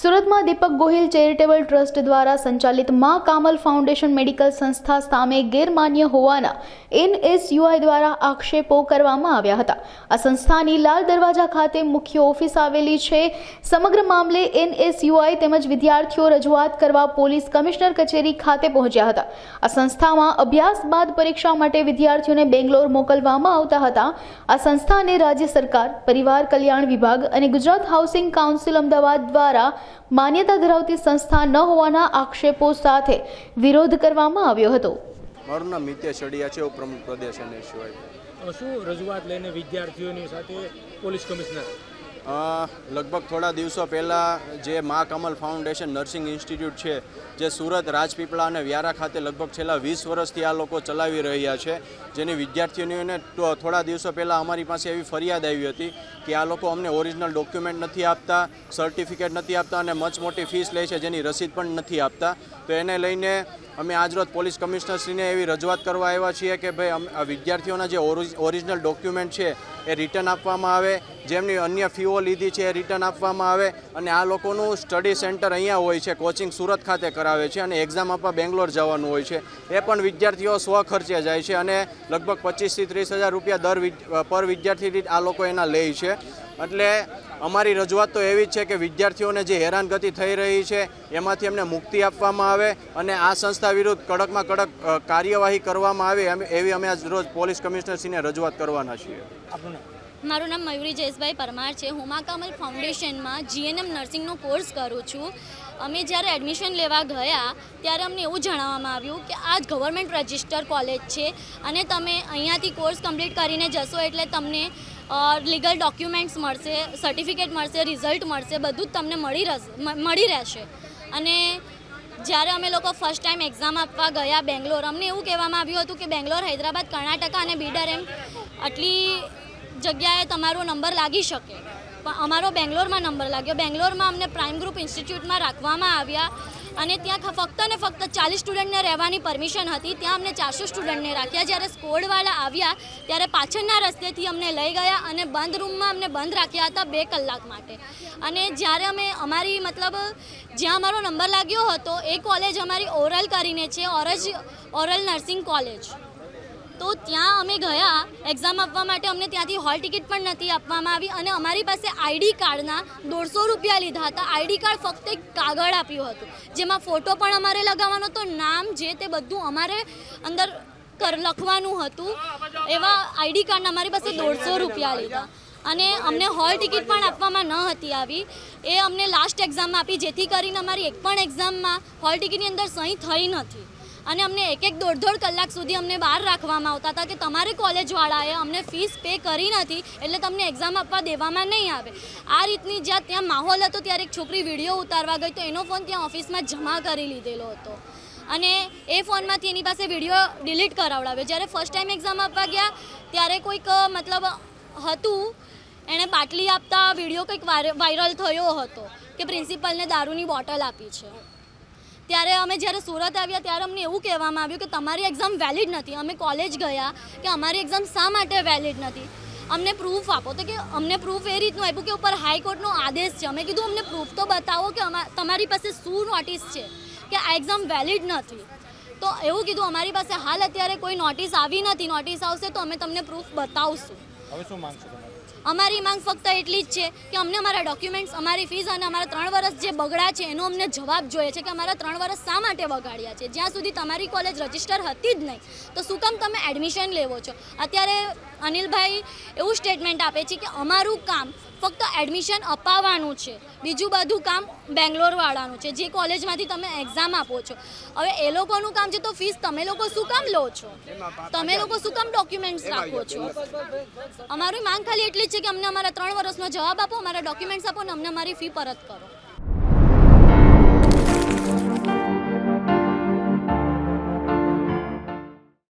સુરતમાં દીપક Gohil charitable trust દ્વારા સંચાલિત મા કામલ ફાઉન્ડેશન મેડિકલ સંસ્થા સામે ગેરમાન્ય હોવાના એનએસયુઆઈ દ્વારા આક્ષેપો કરવામાં આવ્યા હતા. આ સંસ્થાની લાલ દરવાજા ખાતે મુખ્ય ઓફિસ આવેલી છે. સમગ્ર મામલે એનએસયુઆઈ તેમજ વિદ્યાર્થીઓ રજૂઆત કરવા પોલીસ કમિશનર કચેરી ખાતે પહોંચ્યા હતા. આ સંસ્થામાં અભ્યાસ બાદ પરીક્ષા માટે વિદ્યાર્થીઓને બેંગ્લોર મોકલવામાં આવતા હતા. આ સંસ્થાને રાજ્ય સરકાર, પરિવાર કલ્યાણ વિભાગ અને ગુજરાત હાઉસિંગ કાઉન્સિલ અમદાવાદ દ્વારા માન્યતા ધરાવતી સંસ્થા ન હોવાના આક્ષેપો સાથે વિરોધ કરવામાં આવ્યો હતો. મારું નામ મિત્ય ચડિયા છે ઉપપ્રમુખ પ્રદેશ અને શું રજૂઆત લઈને વિદ્યાર્થીઓની સાથે પોલીસ કમિશનર? લગભગ થોડા દિવસો પહેલાં જે મા કમલ ફાઉન્ડેશન નર્સિંગ ઇન્સ્ટિટ્યૂટ છે, જે સુરત રાજપીપળા અને વ્યારા ખાતે લગભગ છેલ્લા વીસ વર્ષથી આ લોકો ચલાવી રહ્યા છે, જેની વિદ્યાર્થીઓને થોડા દિવસો પહેલાં અમારી પાસે એવી ફરિયાદ આવી હતી કે આ લોકો અમને ઓરિજિનલ ડોક્યુમેન્ટ નથી આપતા, સર્ટિફિકેટ નથી આપતા અને મચ મોટી ફીસ લે છે જેની રસીદ પણ નથી આપતા. તો એને લઈને અમે આજરોજ પોલીસ કમિશનરશ્રીને એવી રજૂઆત કરવા આવ્યા છીએ કે ભાઈ, અમે વિદ્યાર્થીઓના જે ઓરિજ- ઓરિજિનલ ડોક્યુમેન્ટ છે એ રિટર્ન આપવામાં આવે, જેમની અન્ય ફીઓ લીધી છે રિટર્ન આપવામાં આવે અને આ લોકોનું સ્ટડી સેન્ટર અહીંયા હોય છે કોચિંગ સુરત ખાતે કરાવે છે અને એક્ઝામ આપવા બેંગ્લોર જવાનું હોય છે. એ પણ વિદ્યાર્થીઓ સ્વ ખર્ચે જાય છે અને લગભગ પચીસથી ત્રીસ હજાર રૂપિયા દર પર વિદ્યાર્થી દીઠ આ લોકો એના લે છે. એટલે અમારી રજૂઆત તો એવી જ છે કે વિદ્યાર્થીઓને જે હેરાનગતિ થઈ રહી છે, એમાંથી એમને મુક્તિ આપવામાં આવે અને આ સંસ્થા વિરુદ્ધ કડકમાં કડક કાર્યવાહી કરવામાં આવે એવી અમે આજ રોજ પોલીસ કમિશનરશ્રીને રજૂઆત કરવાના છીએ. મારું નામ મયુરી જયેશભાઈ પરમાર છે. હુમા કમલ ફાઉન્ડેશનમાં જીએનએમ નર્સિંગનો કોર્સ કરું છું. અમે જ્યારે એડમિશન લેવા ગયા, ત્યારે અમને એવું જણાવવામાં આવ્યું કે આ ગવર્મેન્ટ રજિસ્ટર કોલેજ છે અને તમે અહીંયાથી કોર્સ કમ્પ્લીટ કરીને જશો એટલે તમને લીગલ ડોક્યુમેન્ટ્સ મળશે, સર્ટિફિકેટ મળશે, રિઝલ્ટ મળશે, બધું જ તમને મળી રહેશે મળી રહેશે. અને જ્યારે અમે લોકો ફર્સ્ટ ટાઈમ એક્ઝામ આપવા ગયા બેંગ્લોર, અમને એવું કહેવામાં આવ્યું હતું કે બેંગ્લોર, હૈદરાબાદ, કર્ણાટકા અને બીડર એમ આટલી જગ્યાએ તમારો નંબર લાગી શકે. અમારો બેંગ્લોરમાં નંબર લાગ્યો. બેંગ્લોરમાં અમને પ્રાઇમ ગ્રુપ ઇન્સ્ટિટ્યૂટમાં રાખવામાં આવ્યા અને ત્યાં ફક્ત ને ફક્ત ચાલીસ સ્ટુડન્ટને રહેવાની પરમિશન હતી. ત્યાં અમને ચારસો સ્ટુડન્ટને રાખ્યા. જ્યારે સ્કોડવાળા આવ્યા, ત્યારે પાછળના રસ્તેથી અમને લઈ ગયા અને બંધ રૂમમાં અમને બંધ રાખ્યા હતા બે કલાક માટે. અને જ્યારે અમે અમારી, મતલબ, જ્યાં અમારો નંબર લાગ્યો હતો, એ કોલેજ અમારી ઓરલ કરીને છે, ઓરજ, ઓરલ નર્સિંગ કોલેજ. તો ત્યાં અમે ગયા. એક્ઝામ આપવા માટે અમને ત્યાંથી હોલ ટિકિટ પણ નથી આપવામાં આવી અને અમારી પાસે આઈડી કાર્ડના દોઢસો રૂપિયા લીધા હતા. આઈડી કાર્ડ ફક્ત એક કાગળ આપ્યું હતું. જેમાં ફોટો પણ અમારે લગાવવાનો હતો. નામ જે તે બધું અમારે અંદર કર લખવાનું હતું. એવા આઈડી કાર્ડના અમારી પાસે દોઢસો રૂપિયા લીધા. અને અમને હોલ ટિકિટ પણ આપવામાં ન હતી આવી. એ અમને લાસ્ટ એક્ઝામમાં આપી. જેથી કરીને અમારી એક પણ એક્ઝામમાં હોલ ટિકિટની અંદર સહી થઈ નથી. અને અમને એક એક દોઢ દોઢ કલાક સુધી અમને બહાર રાખવામાં આવતા હતા કે તમારે કોલેજવાળાએ અમને ફીસ પે કરી નથી, એટલે તમને એક્ઝામ આપવા દેવામાં નહીં આવે. આ રીતની જ્યાં ત્યાં માહોલ હતો, ત્યારે એક છોકરી વીડિયો ઉતારવા ગઈ તો એનો ફોન ત્યાં ઓફિસમાં જમા કરી લીધેલો હતો. અને એ ફોનમાંથી એની પાસે વીડિયો ડિલીટ કરાવડાવ્યો. જ્યારે ફર્સ્ટ ટાઈમ એક્ઝામ આપવા ગયા, ત્યારે કોઈક મતલબ, હતું, એણે બાટલી આપતા વીડિયો કંઈક વાયર- વાયરલ થયો હતો કે પ્રિન્સિપલને દારૂની બોટલ આપી છે. ત્યારે અમે જ્યારે સુરત આવ્યા ત્યારે અમને એવું કહેવામાં આવ્યું કે તમારી એક્ઝામ વેલિડ નથી. અમે કોલેજ ગયા કે અમારી એક્ઝામ શા માટે વેલિડ નથી? અમને પ્રૂફ આપો. તો કે અમને પ્રૂફ એ રીતનું આપ્યું કે ઉપર હાઈકોર્ટનો આદેશ છે. અમે કીધું, અમને પ્રૂફ તો બતાવો કે તમારી પાસે શું નોટિસ છે કે આ એક્ઝામ વેલિડ નથી? તો એવું કીધું, અમારી પાસે હાલ અત્યારે કોઈ નોટિસ આવી નથી. નોટિસ આવશે તો અમે તમને પ્રૂફ બતાવશું. હવે શું માંગશો અમારી માંગ ફક્ત એટલી જ છે કે અમને અમારા ડોક્યુમેન્ટ્સ અમારી ફીસ અને અમારા ત્રણ વર્ષ જે બગડા છે, એનો અમને જવાબ જોઈએ છે કે અમારા ત્રણ વર્ષ શા માટે બગાડ્યા છે? જ્યાં સુધી તમારી કોલેજ રજિસ્ટર હતી જ નહીં, તો શું કામ તમે એડમિશન લેવો છો? અત્યારે અનિલભાઈ એવું સ્ટેટમેન્ટ આપે છે કે અમારું કામ ફક્ત એડમિશન અપાવવાનું છે, બીજું બધું કામ બેંગ્લોરવાળાનું છે, જે કોલેજમાંથી તમે એક્ઝામ આપો છો. હવે એ લોકોનું કામ છે, તો ફીસ તમે લોકો શું કામ લો છો? તમે લોકો શું કામ ડોક્યુમેન્ટ્સ રાખો છો? અમારી માંગ ખાલી એટલી છે કે અમને અમારા ત્રણ વર્ષનો જવાબ આપો, અમારા ડોક્યુમેન્ટ્સ આપો અને અમને અમારી ફી પરત કરો.